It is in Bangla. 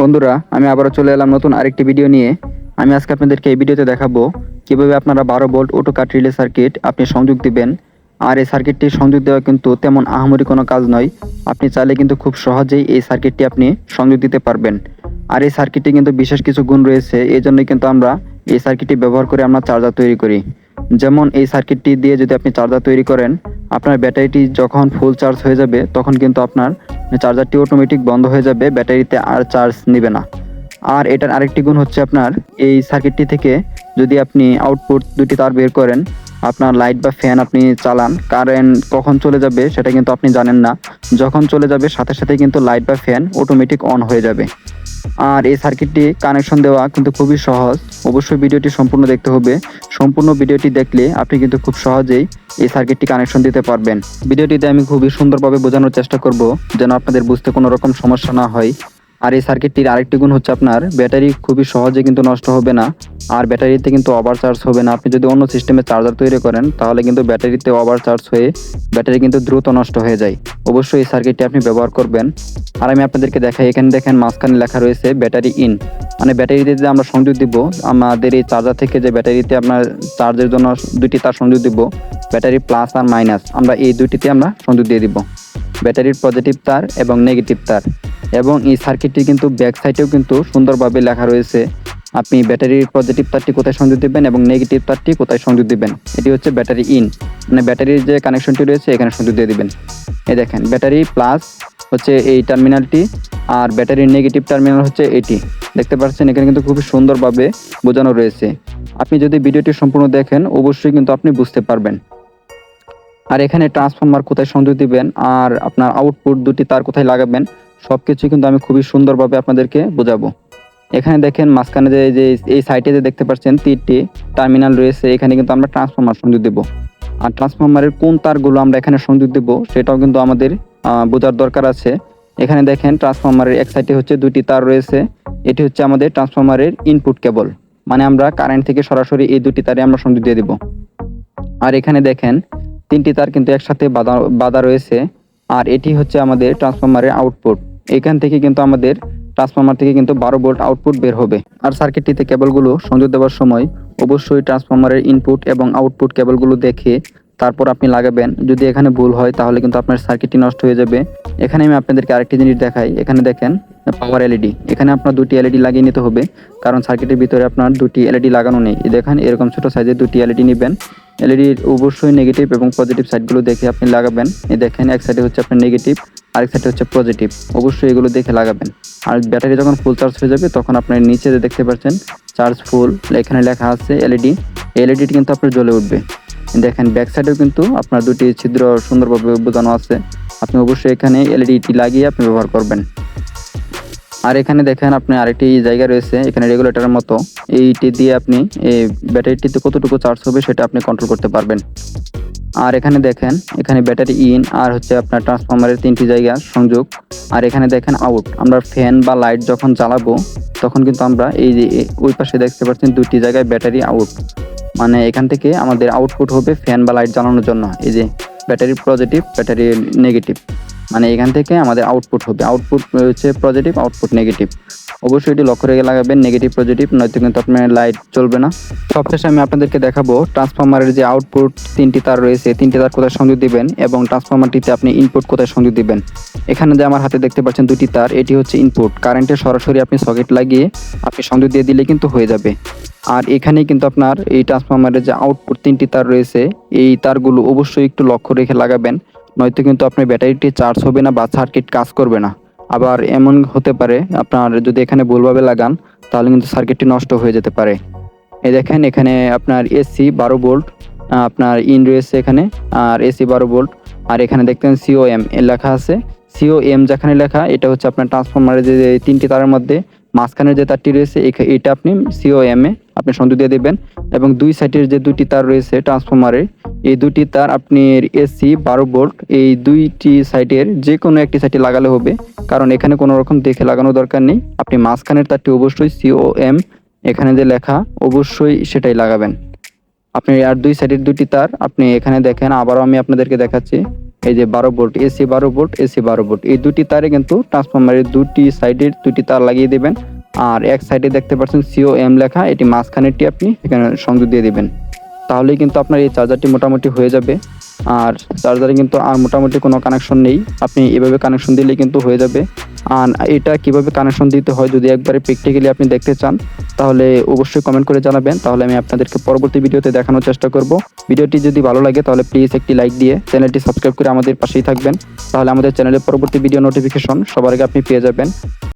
বন্ধুরা, আমি আবারও চলে এলাম নতুন আরেকটি ভিডিও নিয়ে। আমি আজকে আপনাদেরকে এই ভিডিওতে দেখাবো কীভাবে আপনারা বারো volt auto cut relay circuit আপনি সংযোগ দিবেন। আর এই সার্কিটটি সংযোগ দেওয়া কিন্তু তেমন আহামরি কোনো কাজ নয়। আপনি চাইলে কিন্তু খুব সহজেই এই সার্কিটটি আপনি সংযোগ দিতে পারবেন। আর এই সার্কিটটি কিন্তু বিশেষ কিছু গুণ রয়েছে, এই জন্যই কিন্তু আমরা এই সার্কিটটি ব্যবহার করে আমরা চার্জার তৈরি করি। যেমন এই সার্কিটটি দিয়ে যদি আপনি চার্জার তৈরি করেন আপনার ব্যাটারিটি যখন ফুল চার্জ হয়ে যাবে, তখন কিন্তু আপনার চার্জারটি অটোমেটিক বন্ধ হয়ে যাবে, ব্যাটারিতে আর চার্জ নেবে না। আর এটার আরেকটি গুণ হচ্ছে আপনার, এই সার্কিটটি থেকে যদি আপনি আউটপুট দুটি তার বের করেন আপনার লাইট বা ফ্যান আপনি চালান কারেন্ট কখন চলে যাবে সেটা কিন্তু আপনি জানেন না। যখন চলে যাবে, সাথে সাথে কিন্তু লাইট বা ফ্যান অটোমেটিক অন হয়ে যাবে। আর এই সার্কিটটি কানেকশন দেওয়া কিন্তু খুবই সহজ। অবশ্যই ভিডিওটি সম্পূর্ণ দেখতে হবে। সম্পূর্ণ ভিডিওটি দেখলে আপনি কিন্তু খুব সহজেই এই সার্কিটটি কানেকশন দিতে পারবেন। ভিডিওটিতে আমি খুবই সুন্দরভাবে বোঝানোর চেষ্টা করব, যেন আপনাদের বুঝতে কোনো রকম সমস্যা না হয়। আর এই সার্কিটটির আরেকটি গুণ হচ্ছে আপনার, ব্যাটারি খুবই সহজে কিন্তু নষ্ট হবে না। আর ব্যাটারিতে কিন্তু ওভার চার্জ হবে না। আপনি যদি অন্য সিস্টেমে চার্জার তৈরি করেন, তাহলে কিন্তু ব্যাটারিতে ওভার চার্জ হয়ে ব্যাটারি কিন্তু দ্রুত নষ্ট হয়ে যায়। অবশ্যই এই সার্কিটটি আপনি ব্যবহার করবেন। আর আমি আপনাদেরকে দেখাই, এখানে দেখেন মাঝখানে লেখা রয়েছে ব্যাটারি ইন মানে ব্যাটারিতে যে আমরা সংযোগ দিব, আমাদের এই চার্জার থেকে যে ব্যাটারিতে আপনার চার্জের জন্য দুটি তার সংযোগ দিব, ব্যাটারি প্লাস আর মাইনাস আমরা এই দুইটিতে আমরা সংযোগ দিয়ে দিব। ব্যাটারির পজিটিভ তার এবং নেগেটিভ তার। এবং এই সার্কিটটি কিন্তু ব্যাক সাইডেও কিন্তু সুন্দরভাবে লেখা রয়েছে। আপনি ব্যাটারির পজিটিভ তারটি কোথায় সংযোগ দিবেন এবং নেগেটিভ তারটি কোথায় সংযোগ দিবেন? এটি হচ্ছে ব্যাটারি ইন মানে ব্যাটারির যে কানেকশনটি রয়েছে, এখানে সংযোগ দিয়ে দিবেন। এই দেখেন ব্যাটারি প্লাস হচ্ছে এই টার্মিনালটি আর ব্যাটারির নেগেটিভ টার্মিনাল হচ্ছে এটি। দেখতে পাচ্ছেন, এখানে কিন্তু খুবই সুন্দরভাবে বোঝানো রয়েছে। আপনি যদি ভিডিওটি সম্পূর্ণ দেখেন, অবশ্যই কিন্তু আপনি বুঝতে পারবেন। আর এখানে ট্রান্সফর্মার কোথায় সংযোগ দিবেন, আর আপনার আউটপুট দুটি তার কোথায় লাগাবেন সব কিছু কিন্তু আমি খুবই সুন্দরভাবে আপনাদেরকে বোঝাবো। এখানে দেখেন মাঝখানে যে যে, এই সাইটে যে দেখতে পাচ্ছেন তিনটি টার্মিনাল রয়েছে, এখানে কিন্তু আমরা ট্রান্সফর্মার সংযোগ দেবো। আর ট্রান্সফরমারের কোন তারগুলো আমরা এখানে সংযোগ দেব, সেটাও কিন্তু আমাদের বোঝার দরকার আছে। এখানে দেখেন ট্রান্সফরমারের এক সাইডে হচ্ছে দুটি তার রয়েছে, এটি হচ্ছে আমাদের ট্রান্সফরমারের ইনপুট কেবল মানে আমরা কারেন্ট থেকে সরাসরি এই দুটি তারে আমরা সংযোগ দিয়ে দেব। আর এখানে দেখেন তিনটি তার কিন্তু একসাথে বাঁধা বাঁধা রয়েছে, আর এটি হচ্ছে আমাদের ট্রান্সফর্মারের আউটপুট এখান থেকে কিন্তু আমাদের ট্রান্সফর্মার থেকে কিন্তু বারো ভোল্ট আউটপুট বের হবে। আর সার্কিটটিতে কেবলগুলো সংযোগ দেওয়ার সময় অবশ্যই ট্রান্সফর্মারের ইনপুট এবং আউটপুট কেবলগুলো দেখে তারপর আপনি লাগাবেন। যদি এখানে ভুল হয়, তাহলে কিন্তু আপনার সার্কিটটি নষ্ট হয়ে যাবে। এখানে আমি আপনাদেরকে আরেকটি জিনিস দেখাই। এখানে দেখেন পাওয়ার এলইডি এখানে আপনার দুটি এলইডি লাগিয়ে নিতে হবে, কারণ সার্কিটের ভিতরে আপনার দুটি এলইডি লাগানো নেই। দেখেন, এরকম ছোট সাইজের দুটি এলইডি নেবেন। এলইডির অবশ্যই নেগেটিভ এবং পজিটিভ সাইডগুলো দেখে আপনি লাগাবেন। এই দেখেন, এক সাইডে হচ্ছে আপনার নেগেটিভ আরেক সাইডে হচ্ছে পজিটিভ অবশ্যই এগুলো দেখে লাগাবেন। আর ব্যাটারি যখন ফুল চার্জ হয়ে যাবে, তখন আপনার নিচে দেখতে পাচ্ছেন চার্জ ফুল এখানে লেখা আছে এলইডি এলইডিটি কিন্তু আপনার জ্বলে উঠবে। দেখেন ব্যাক সাইডেও কিন্তু আপনার দুটি ছিদ্র সুন্দরভাবে বোঝানো আছে। আপনি অবশ্যই এখানে এলইডিটি লাগিয়ে আপনি ব্যবহার করবেন। আর এখানে দেখেন, আপনি আরেকটি জায়গা রয়েছে, এখানে রেগুলেটরের মতো। এইটি দিয়ে আপনি, এই ব্যাটারিটিতে কতটুকু চার্জ হবে সেটা আপনি কন্ট্রোল করতে পারবেন। আর এখানে দেখেন, এখানে ব্যাটারি ইন আর হচ্ছে আপনার ট্রান্সফর্মারের তিনটি জায়গা সংযোগ। আর এখানে দেখেন আউট আমরা ফ্যান বা লাইট যখন জ্বালাবো, তখন কিন্তু আমরা এই যে ওই পাশে দেখতে পাচ্ছেন দুটি জায়গায় ব্যাটারি আউট মানে এখান থেকে আমাদের আউটপুট হবে ফ্যান বা লাইট জ্বালানোর জন্য, এই যে ব্যাটারি পজিটিভ ব্যাটারি নেগেটিভ মানে এখান থেকে আমাদের আউটপুট হবে। আউটপুট হচ্ছে পজিটিভ আউটপুট নেগেটিভ অবশ্যই এটি লক্ষ্য রেখে লাগাবেন নেগেটিভ পজিটিভ নয়তো কিন্তু আপনার লাইট চলবে না। সবশেষে আমি আপনাদেরকে দেখাবো ট্রান্সফর্মারের যে আউটপুট তিনটি তার রয়েছে, তিনটি তার কোথায় সংযোগ দিবেন এবং ট্রান্সফর্মারটিতে আপনি ইনপুট কোথায় সংযোগ দিবেন। এখানে যে আমার হাতে দেখতে পাচ্ছেন দুটি তার, এটি হচ্ছে ইনপুট কারেন্টের সরাসরি আপনি সকেট লাগিয়ে আপনি সংযোগ দিয়ে দিলে কিন্তু হয়ে যাবে। আর এখানে কিন্তু আপনার এই ট্রান্সফর্মারের যে আউটপুট তিনটি তার রয়েছে, এই তারগুলো অবশ্যই একটু লক্ষ্য রেখে লাগাবেন। নয়তো কিন্তু আপনার ব্যাটারিটি চার্জ হবে না বা সার্কিট কাজ করবে না। আবার এমন হতে পারে, আপনার যদি এখানে ভুলভাবে লাগান, তাহলে কিন্তু সার্কিটটি নষ্ট হয়ে যেতে পারে। এই দেখেন এখানে আপনার এসি বারো ভোল্ট আপনার ইন রয়েছে এখানে, আর এসি বারো ভোল্ট আর এখানে দেখতেন সিও এম লেখা আছে। সিও এম যেখানে লেখা, এটা হচ্ছে আপনার ট্রান্সফরমারের যে তিনটি তারের মধ্যে, মাঝখানের যে তারটি রয়েছে এটা আপনি সিও এম এ আপনি সংযোগ দিয়ে দেবেন, এবং দুই সাইডের যে দুটি তার রয়েছে ট্রান্সফরমারের এই দুটি তার আপনি এসি বারো ভোল্ট এই দুইটি সাইডের যে কোনো একটি সাইডে লাগালে হবে। কারণ এখানে কোনো রকম দেখে লাগানো দরকার নেই। আপনি মাঝখানের তারটি অবশ্যই সিও এম এখানে যে লেখা, অবশ্যই সেটাই লাগাবেন। আপনি আর দুই সাইডের দুটি তার, আপনি এখানে দেখেন, আবারও আমি আপনাদেরকে দেখাচ্ছি। এই যে বারো ভোল্ট এসি বারো ভোল্ট এসি বারো ভোল্ট এই দুটি তারে কিন্তু ট্রান্সফরমারের দুটি সাইডের দুটি তার লাগিয়ে দেবেন। আর এক সাইডে দেখতে পাচ্ছেন সিও এম লেখা, এটি মাঝখানেরটি আপনি এখানে সংযোগ দিয়ে দিবেন। তাহলেই কিন্তু আপনার এই চার্জারটি মোটামুটি হয়ে যাবে। আর চার্জারে কিন্তু আর মোটামুটি কোনো কানেকশন নেই। আপনি এভাবে কানেকশন দিলে কিন্তু হয়ে যাবে। আর এটা কীভাবে কানেকশন দিতে হয় যদি একবারে প্র্যাকটিক্যালি আপনি দেখতে চান, তাহলে অবশ্যই কমেন্ট করে জানাবেন। তাহলে আমি আপনাদেরকে পরবর্তী ভিডিওতে দেখানোর চেষ্টা করব। ভিডিওটি যদি ভালো লাগে, তাহলে প্লিজ একটি লাইক দিয়ে চ্যানেলটি সাবস্ক্রাইব করে আমাদের পাশেই থাকবেন। তাহলে আমাদের চ্যানেলের পরবর্তী ভিডিও নোটিফিকেশন সবার আগে আপনি পেয়ে যাবেন।